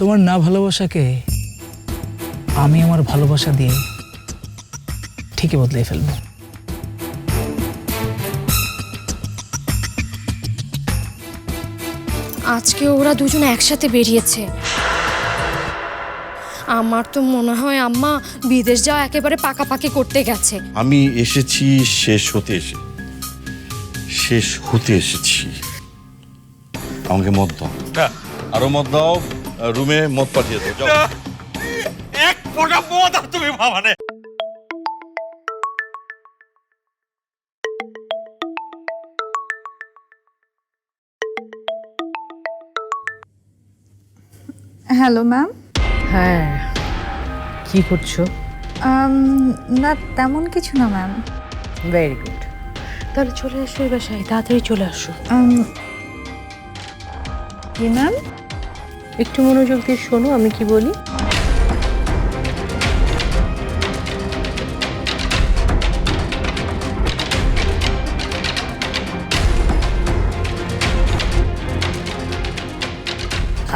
তোমার না ভালোবাসাকে আমি আমার ভালোবাসা দিয়ে ঠিকই বদলে ফেলব। আজকে ওরা দুজন একসাথে বেরিয়েছে। আমার তো মনে হয় আম্মা বিদেশ যাওয়া একেবারে পাকাপাকি করতে গেছে। আমি এসেছি শেষ হতে এসে শেষ হতে এসেছি। আমাকে মদ দাও। আরও মদ দাও। রুমে মদ পাঠিয়ে দাও যাও। এক ফোঁটা মদ আর তুমি ভাবানে হ্যালো ম্যাম হ্যাঁ কি করছ? না তেমন কিছু না ম্যাম ভেরি গুড তাহলে চলে আসো এই বাসায় তাড়াতাড়ি চলে আসো। কি ম্যাম একটু মনোযোগ দিয়ে শোনো আমি কি বলি?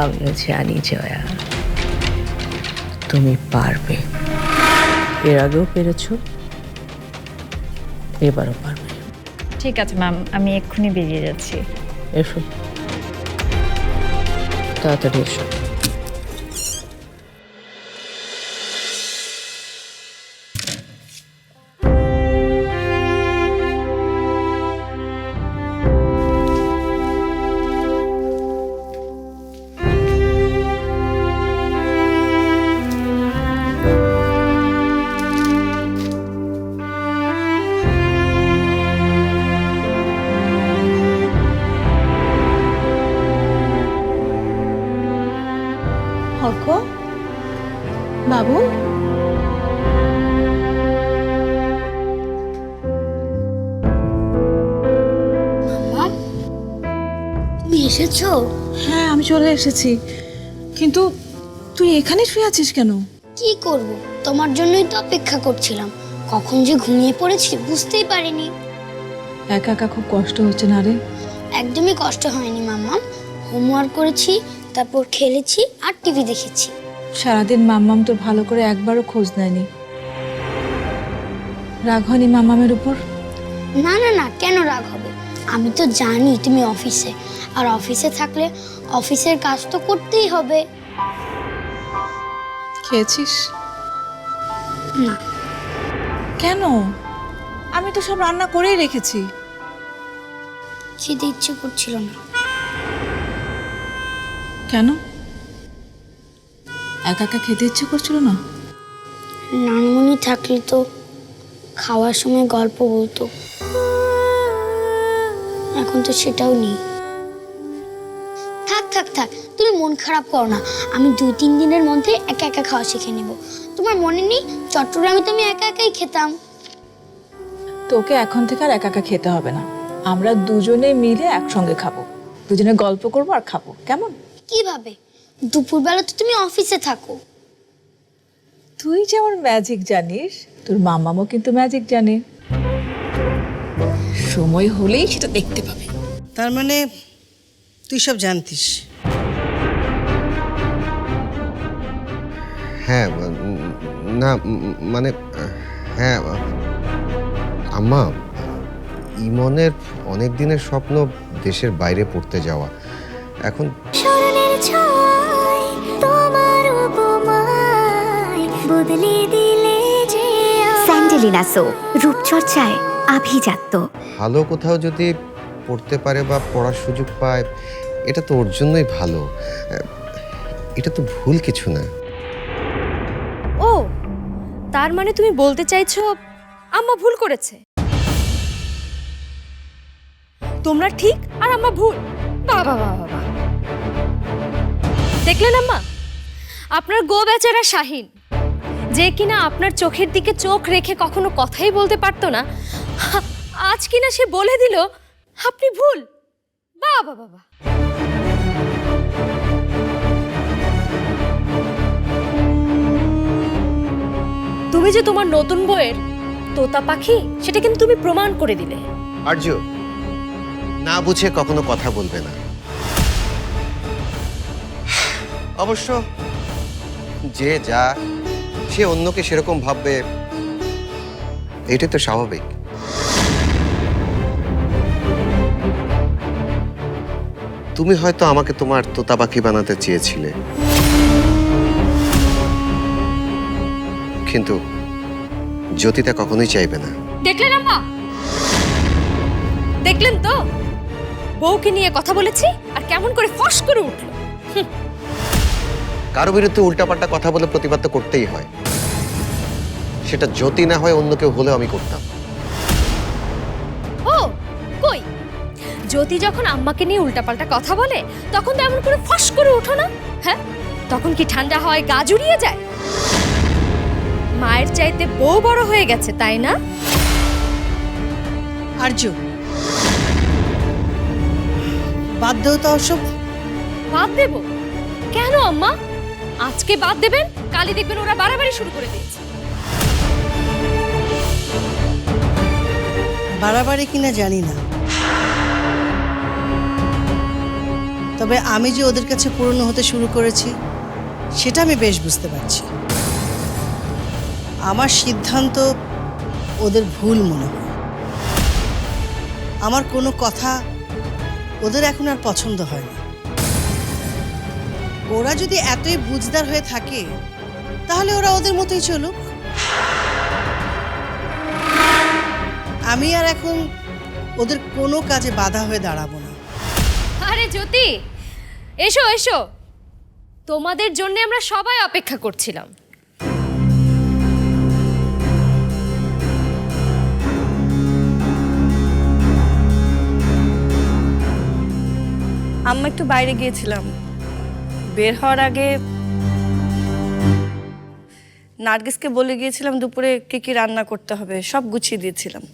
আমিও জানি জয়া। তুমি পারবে। এর আগেও পেরেছ এবারও পারবে। ঠিক আছে ম্যাম আমি এক্ষুনি বেরিয়ে যাচ্ছি। এসো। তাড়াতাড়ি এসো এসেছি। কিন্তু তুই এখানে শুয়ে আছিস কেন? কি করব? তোমার জন্যই তো অপেক্ষা করছিলাম। কখন যে ঘুমিয়ে পড়েছি বুঝতেই পারিনি। একা একা খুব কষ্ট হচ্ছে না রে? একদমই কষ্ট হয়নি মাম্মা। হোমওয়ার্ক করেছি তারপর খেলেছি আর টিভি দেখেছি। সারাদিন মাম্মাম তোর ভালো করে একবারও খোঁজ নেয়নি। রাগ হয়নি মাম্মামের উপর? না না না কেন রাগ হবে? আমি তো জানি তুমি অফিসে। আর অফিসে থাকলে অফিসের কাজ তো করতেই হবে। খেয়েছিস? না। কেন? আমি তো সব রান্না করেই রেখেছি। খেতে ইচ্ছে করছিল না। কেন? একা একা খেতে ইচ্ছে করছিল না? নানমনি থাকলে তো খাওয়ার সময় গল্প বলতো। এখন তো সেটাও নেই। তুমি মন খারাপ করো না। আমি দুই তিন দিনের মধ্যে একা একা খাওয়া শিখে নেব। তোমার মনে নেই? চট্টগ্রামে তো আমি একা একাই খেতাম। তোকে এখন থেকে আর একা একা খেতে হবে না। আমরা দুজনে মিলে একসঙ্গে খাব। দুজনে গল্প করব আর খাব। কেমন? কীভাবে? দুপুরবেলা তো তুমি অফিসে থাকো। তুই যেমন ম্যাজিক জানিস তোর মামামও কিন্তু ম্যাজিক জানে। সময় হলেই সেটা দেখতে পাবে। তার মানে তুই সব জানতিস। হ্যাঁ না মানে হ্যাঁ আম্মা ইমনের অনেক দিনের স্বপ্ন দেশের বাইরে পড়তে যাওয়া। এখন স্মরণের ছয় তোমার উপমায় বদলে দিলে যে স্যান্ডেলিনা সো রূপচর্চায় আভিজাত্য। ভালো কোথাও যদি পড়তে পারে বা পড়ার সুযোগ পায় এটা তো ওর জন্যই ভালো। এটা তো ভুল কিছু না। ও, তার মানে তুমি বলতে চাইছো আম্মা ভুল করেছে? তোমরা ঠিক আর আম্মা ভুল। বাবা বাবা বাবা। দেখলেন আম্মা? আপনার গো বেচারা শাহিন, যে কিনা আপনার চোখের দিকে চোখ রেখে কখনো কথাই বলতে পারতো না আজ কিনা সে বলে দিল, আপনি ভুল। বাবা বাবা। তুমি যে তোমার নতুন বইয়ের তোতা পাখি, সেটা কিন্তু তুমি প্রমাণ করে দিলে। আর্য, না বুঝে কখনো কথা বলবে না। অবশ্য যে যা, সে অন্যকে সেরকম ভাববে, এটাই তো স্বাভাবিক। তুমি হয়তো আমাকে তোমার তোতা পাখি বানাতে চেয়েছিলে। কিন্তু জ্যোতিতা কখনোই চাইবে না। দেখলেন আম্মা? দেখলেন তো? বউকে নিয়ে কথা বলেছি আর কেমন করে ফস করে উঠল। কারও বিরুদ্ধে উল্টাপাল্টা কথা বলে প্রতিবাদ তো করতেই হয়। সেটা জ্যোতি না হয় অন্য কেউ হলেও আমি করতাম। ও কই? জ্যোতি যখন আম্মাকে নিয়ে উল্টাপাল্টা কথা বলে তখন তো এমন করে ফস করে ওঠো না। হ্যাঁ? তখন কি ঠান্ডা হয় গা জুড়িয়ে যায়? মায়ের চাইতে বউ বড় হয়ে গেছে তাই না? আর্য বাধ্য তো অসব বাদ দেব? কেন আম্মা? আজকে বাদ দেবেন কালই দেখবেন ওরা বাড়াবাড়ি শুরু করে দিয়েছে। বাড়াবাড়ি কিনা জানি না। তবে আমি যে ওদের কাছে পুরনো হতে শুরু করেছি সেটা আমি বেশ বুঝতে পারছি। আমার সিদ্ধান্ত ওদের ভুল মনে হয়। আমার কোনো কথা ওদের এখন আর পছন্দ হয় না। ওরা যদি এতই বুঝদার হয়ে থাকে, তাহলে ওরা ওদের মতোই চলুক। আমি আর এখন ওদের কোনো কাজে বাধা হয়ে দাঁড়াবো না। আরে জ্যোতি, এসো এসো। তোমাদের জন্য আমরা সবাই অপেক্ষা করছিলাম। আম্মা একটু বাইরে গিয়েছিলাম। বের হওয়ার আগে নার্গিসকে বলে গিয়েছিলাম দুপুরে কি কি রান্না করতে হবে, সব গুছিয়ে দিয়েছিলাম।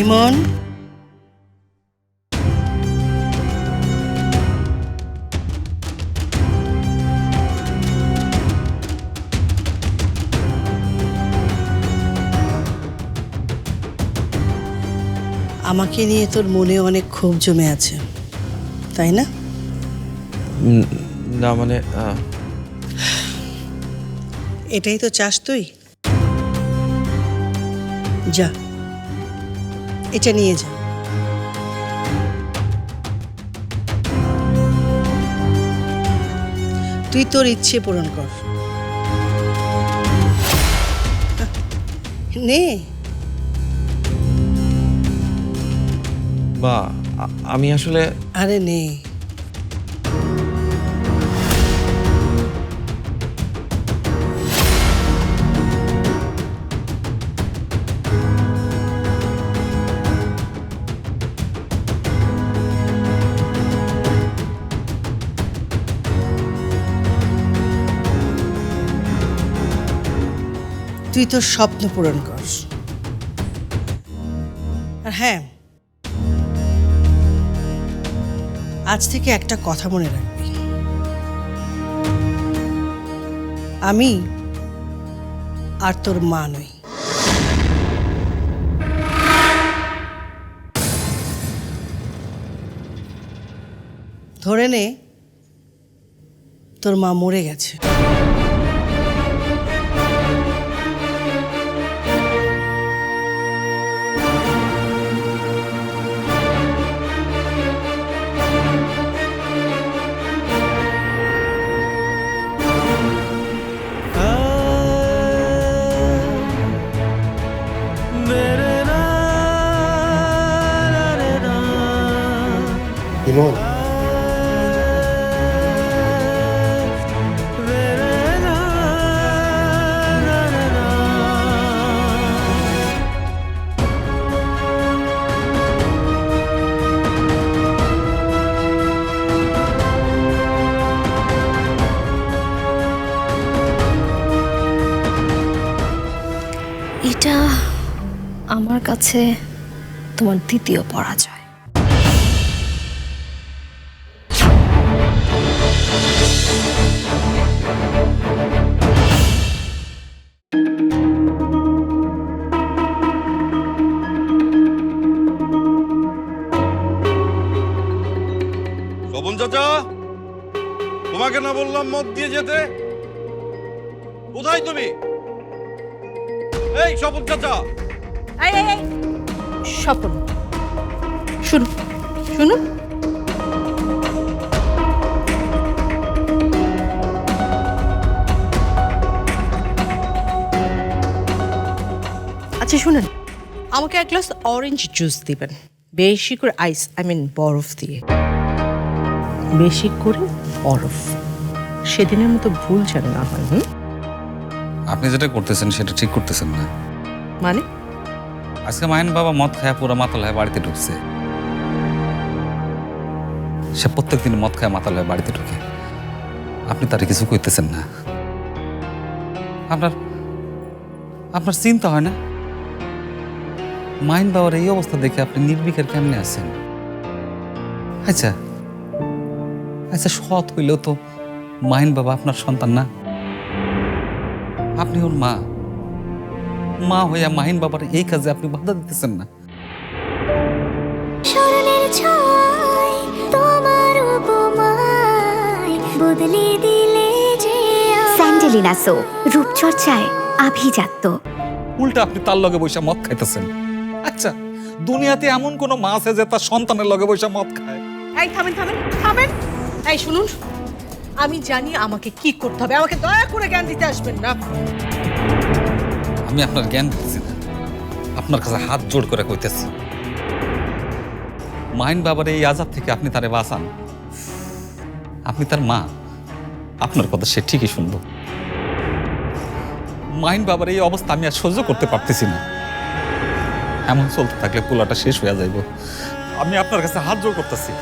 ইমন? আমাকে নিয়ে তোর মনে অনেক ক্ষোভ জমে আছে তাই না? না মানে এটাই তো চাস তুই? যা এটা নিয়ে যা। তুই তোর ইচ্ছে পূরণ কর। নে। বা আমি আসলে আরে নেই। তুই তোর স্বপ্ন পূরণ কর। আর হ্যাঁ আজ থেকে একটা কথা মনে রাখবি। আমি আর তোর মা নই। ধরে নে, তোর মা মরে গেছে। ইমন এটা আমার কাছে তোমার দ্বিতীয় পরাজয়। যেতে? কোথায় তুমি? এই, স্বপন চাচা। স্বপন। শুনুন শুনুন। আচ্ছা শুনুন। আমাকে এক গ্লাস অরেঞ্জ জুস দিবেন। বেশি করে আইস আই মিন বরফ দিয়ে। বেশি করে বরফ। সেদিনের মতো ভুল যেন না হয় হুম? আপনি যেটা করতেছেন সেটা ঠিক করতেছেন না। মানে? আজকে মাইন বাবা মদ খায় পুরো মাতাল হয়ে বাড়িতে ঢুকছে। সে প্রত্যেক দিন মদ খায় মাতাল হয়ে বাড়িতে ঢুকে। আপনি তার কিছু কইতেছেন না। আপনার আপনার চিন্তা হয় না? মাইন বাবার এই অবস্থা দেখে আপনি নির্বিকার কেমনে আছেন? আচ্ছা আচ্ছা সৎ হইলেও তো মাইন বাবা আপনার সন্তান না? আপনি ওর মা। মা হইয়া মাহিন বাবার এই কাজে আপনি বাধা দিতেছেন না। স্মরণের ছয় তোমার উপমায় বদলে দিলে যে স্যান্ডেলিনা সো রূপচর্চায় আভিজাত্য। উল্টা আপনি তার লগে বৈশা মদ খাইতেছেন। আচ্ছা দুনিয়াতে এমন কোন মা আছে যে তার সন্তানের লগে বৈশা মদ খায়? এই থামেন থামেন থামেন। এই শুনুন। আমি জানি আমাকে কি করতে হবে। আমাকে দয়া করে জ্ঞান দিতে আসবেন না। আমি আপনার জ্ঞান দিতেছি না। আপনার কাছে হাত জোড় করে কইতেছি। মাইন বাবার এই আজাদ থেকে আপনি তারে বাঁচান। আপনি তার মা। আপনার কথা সে ঠিকই শুনব। মাইন বাবার এই অবস্থা আমি আর সহ্য করতে পারতেছি না। এমন চলতে থাকলে পোলাটা শেষ হয়ে যাইব। আমি আপনার কাছে হাত জোড় করতেছি।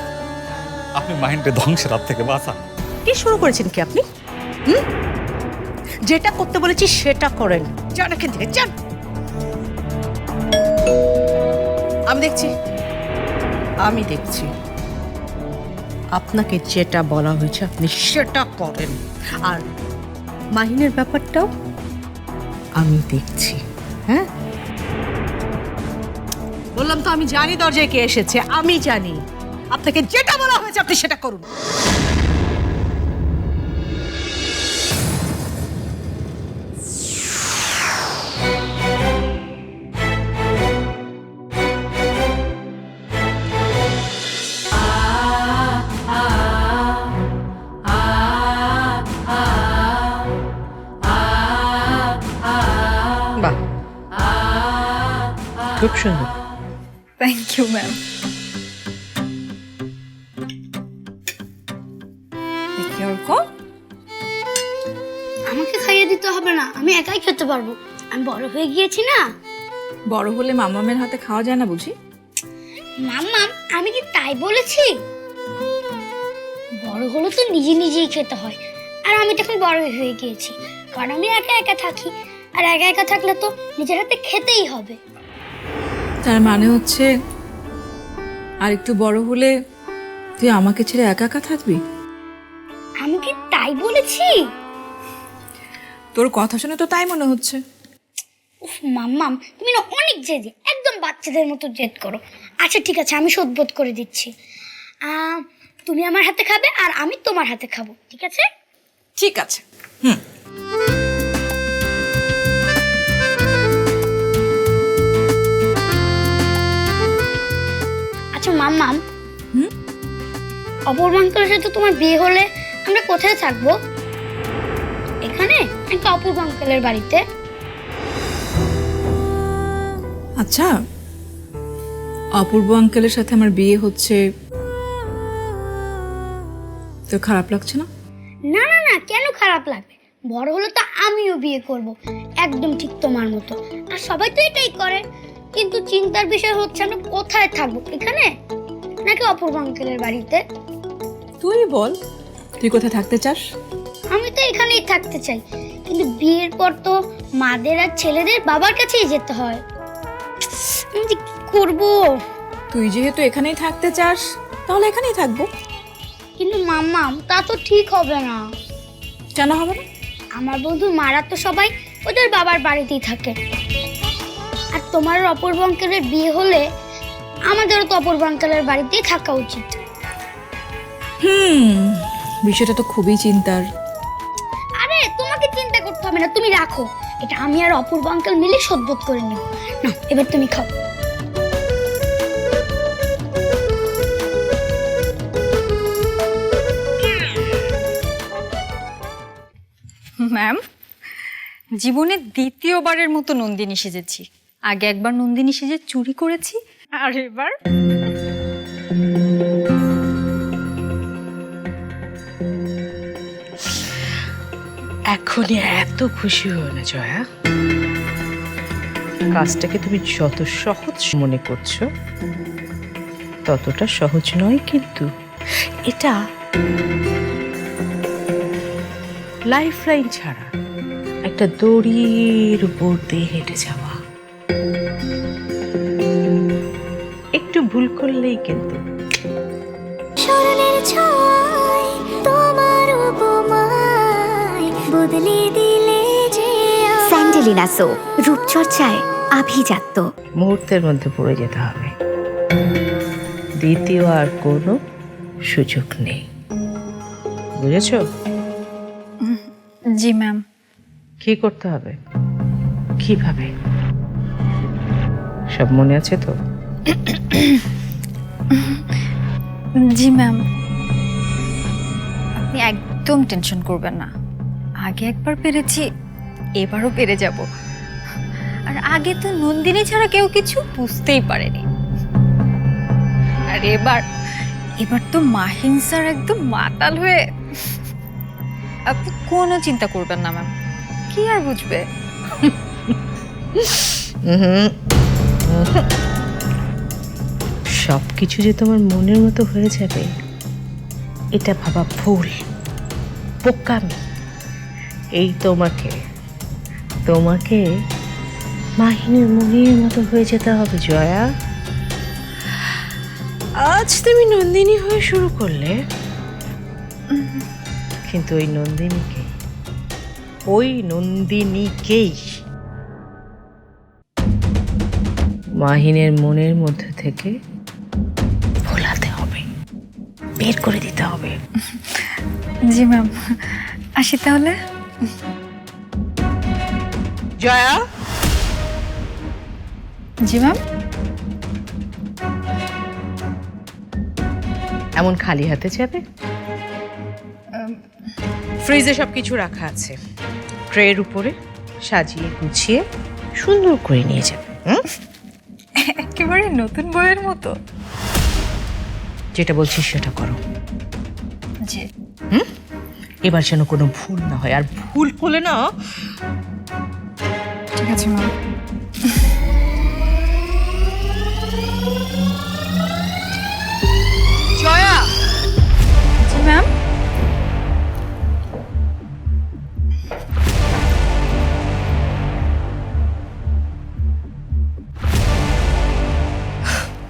আপনি মাইন্ডে ধ্বংসের হাত থেকে বাঁচান। কি শুরু করেছেন কি আপনি? হুম? যেটা করতে বলেছি সেটা করেন। যান এখান থেকে, যান। আমি দেখছি। আমি দেখছি। আপনাকে যেটা বলা হয়েছে আপনি সেটা করেন। আর মাহিনের ব্যাপারটাও আমি দেখছি হ্যাঁ? বললাম তো আমি জানি দরজায় কে এসেছে, আমি জানি। আপনাকে যেটা বলা হয়েছে আপনি সেটা করুন। খুব সুন্দর থ্যাংক ইউ ম্যাম আমাকে খাইয়ে দিতে হবে না। আমি একাই খেতে পারব। আমি বড় হয়ে গিয়েছি না। বড় হলে মামামের হাতে খাওয়া যায় না বুঝি? মাম্মাম আমি কি তাই বলেছি? বড় হলে তো নিজে নিজেই খেতে হয়। আর আমি তখন বড় হয়ে গিয়েছি। কারণ আমি একা একা থাকি। আর একা একা থাকলে তো নিজের হাতে খেতেই হবে। তার মানে হচ্ছে আর একটু বড় হলে তুই আমাকে ছেড়ে একা একা থাকবি? আমি কি তাই বলেছি? তোর কথা শুনে তো তাই মনে হচ্ছে। উফ মাম্মাম তুমি না অনেক জেদি একদম বাচ্চাদের মতো জেদ করো। আচ্ছা ঠিক আছে আমি শোধবোধ করে দিচ্ছি। তুমি আমার হাতে খাবে আর আমি তোমার হাতে খাব ঠিক আছে? ঠিক আছে। আচ্ছা মাম্মাম অপূর্ব আঙ্কেলের সাথে তোমার বিয়ে হলে আমরা কোথায় থাকব? এখানে নাকি অপূর্ব আঙ্কেলের বাড়িতে? আচ্ছা অপূর্ব আঙ্কেলের সাথে আমার বিয়ে হচ্ছে তোর খারাপ লাগছে না? না না না কেন খারাপ লাগবে? বড় হলে তো আমিও বিয়ে করব একদম ঠিক তোমার মতো। আর সবাই তো এটাই করে। কিন্তু চিন্তার বিষয় হচ্ছে আমরা কোথায় থাকব? এখানে? নাকি অপূর্ব আঙ্কেলের বাড়িতে? তুই বল তুই কোথায় থাকতে চাস? আমি তো এখানেই থাকতে চাই কিন্তু বিয়ের পর তো মাদের আর ছেলেদের বাবার কাছেই যেতে হয়। আমি যে কি করব? তুই যেহেতু এখানেই থাকতে চাস তাহলে এখানেই থাকব। কিন্তু মাম্মা তা তো ঠিক হবে না। কেন হবে না? আমার বন্ধু মারা তো সবাই ওদের বাবার বাড়িতেই থাকে। আর তোমার অপূর্ব অঙ্কেলের বিয়ে হলে আমাদেরও তো অপূর্ব অঙ্কেলের বাড়িতেই থাকা উচিত। হুম বিষয়টা তো খুবই চিন্তার। আরে তোমাকে চিন্তা করতে হবে না তুমি রাখো। এটা আমি আর অপূর্ব আঙ্কেল মিলে শোধবোধ করে নেব। না এবার তুমি খাও। ম্যাম জীবনে দ্বিতীয়বারের মতো নন্দিনী সেজেছি। আগে একবার নন্দিনী সেজে চুরি করেছি আর এখনই এত খুশি হও না, জয়া। কাজটাকে তুমি যত সহজ মনে করছ, ততটা সহজ নয় কিন্তু এটা লাইফ লাইন ছাড়া একটা দড়ির উপর দিয়ে হেঁটে যাওয়া ভুল করলেই কিন্তু। বদলে দিলে যে স্যান্ডেলিনা সো রূপচর্চায় আভিজাত্য। মুহূর্তের মধ্যে পড়ে যেতে হবে। দ্বিতীয় আর কোনো সুযোগ নেই। বুঝেছ? জি ম্যাম। কি করতে হবে? কীভাবে? সব মনে আছে তো? জি ম্যাম আপনি একদম টেনশন করবেন না। আগে একবার পেরেছি, এবারও পেরে যাব। আর আগে তো নন্দিনী ছাড়া কেউ কিছু বুঝতেই পারেনি। আর এবার এবার তো মাহিন স্যার একদম মাতাল হয়ে আপনি কোনো চিন্তা করবেন না ম্যাম কি আর বুঝবে? সব কিছু যে তোমার মনের মতো হয়ে যাবে, এটা ভাবা ভুল। বোকামি। এই তোমাকে তোমাকে মাহিনের মনের মতো হয়ে যেতে হবে, জয়া। আজ তুমি নন্দিনী হয়ে শুরু করলে। কিন্তু ওই নন্দিনীকে, ওই নন্দিনীকেই মাহিনের মনের মধ্যে থেকে বের করে দিতে হবে। জি ম্যাম। আসি তাহলে। জয়া? জি ম্যাম। এমন খালি হাতে যাবে? ফ্রিজে সব কিছু রাখা আছে। ট্রের উপরে সাজিয়ে গুছিয়ে সুন্দর করে নিয়ে যাবে হুম? একেবারে নতুন বইয়ের মতো। যেটা বলছিস সেটা করো। জি। এবার যেন কোনো ভুল না হয়। আর ভুল করলে না ঠিক আছে ম্যাম জয়া! জি ম্যাম।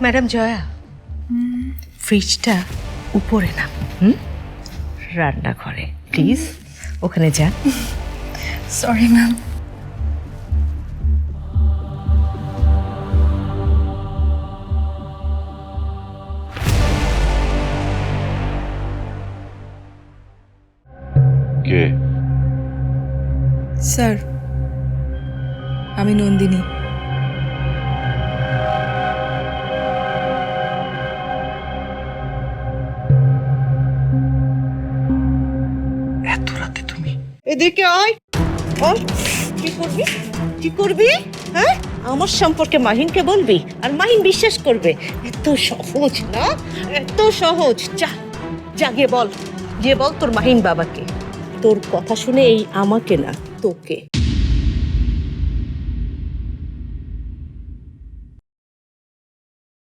ম্যাডাম জয়া ফ্রিজটা উপরে না হুম? রান্নাঘরে প্লিজ ওখানে যান সরি ম্যাম কে? স্যার আমি নন্দিনী। এদিকে আয়। বল, কি করবি? কি করবি? হ্যাঁ? আমার সম্পর্কে মাহিনকে বলবি আর মাহিন বিশ্বাস করবে। এত সহজ না? এত সহজ। যা জাগে বল। গিয়ে বল তোর মাহিন বাবাকে। তোর কথা শুনে এই আমাকে না, তোকে।